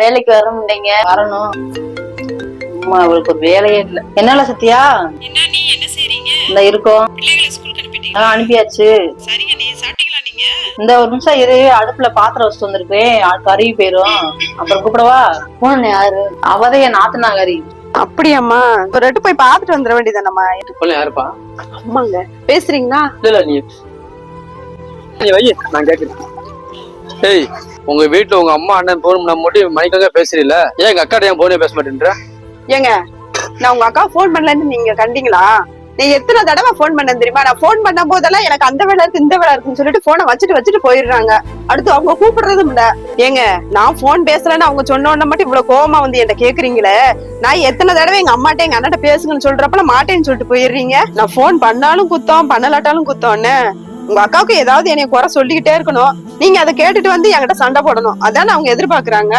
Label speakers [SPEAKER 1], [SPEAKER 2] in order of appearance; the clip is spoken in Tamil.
[SPEAKER 1] வேலைக்கு வர முடியங்க வரணும். அம்மா அவளுக்கு ஒரு வேலையே இல்ல. என்னால சத்யா?
[SPEAKER 2] என்ன நீ என்ன செய்றீங்க?
[SPEAKER 1] இந்த இருக்கோம் அனுப்பியாச்சு.
[SPEAKER 2] சரிங்க நீ சாப்பிட்டீங்களா நீங்க?
[SPEAKER 1] இந்த ஒரு நிமிஷம் இரு. அடுப்புல பாத்திரம் வச்சுட்டு வந்திருக்கேன் கருகி போயிரும். அப்புறம் கூப்பிடவா? போன யாரு? அவதான் என் நாத்தனாகாரி
[SPEAKER 3] அப்படியாம்மா. ஒரு ரெட்டு போய் பாத்துட்டு வந்துட வேண்டியதானம்மா
[SPEAKER 4] சொல்ல யாருப்பா?
[SPEAKER 3] அம்மாங்க. பேசுறீங்களா?
[SPEAKER 4] இல்ல இல்ல நீ நான் கேக்குறேன். ஏய் உங்க வீட்டுல உங்க அம்மா அண்ணன் போன் நம்ம மட்டும் மணிக்காக பேசுறீல்ல? ஏன் எங்க அக்கா ஏன் போனே பேச மாட்டேன்ற?
[SPEAKER 3] ஏங்க நான் உங்க அக்கா ஃபோன் பண்ணலன்னு நீங்க கண்டீங்களா? நீ எத்தனை தடவை ஃபோன் பண்ண தெரியுமா? நான் ஃபோன் பண்ண போதெல்லாம் எனக்கு அந்த வேலை இருக்கு இந்த வேலை இருக்குன்னு சொல்லிட்டு போனை வச்சுட்டு வச்சுட்டு போயிடுறாங்க. அடுத்து அவங்க கூப்பிடுறதும் இல்ல. ஏங்க நான் ஃபோன் பேசலன்னு அவங்க சொன்னோட மட்டும் இவ்வளவு கோவமா வந்து என்கிட்ட கேக்குறீங்களே? நான் எத்தனை தடவை எங்க அம்மாட்ட எங்க அண்ணாட்ட பேசுங்கன்னு சொல்றப்ப மாட்டேன்னு சொல்லிட்டு போயிடுறீங்க? நான் ஃபோன் பண்ணாலும் குத்தம் பண்ணலாட்டாலும் குத்தம்னு உங்க அக்காவுக்கு ஏதாவது என்னைய குறை சொல்லிக்கிட்டே இருக்கணும். நீங்க அதை கேட்டுட்டு வந்து என்கிட்ட சண்டை போடணும். அதானே அவங்க எதிர்பார்க்கறாங்க?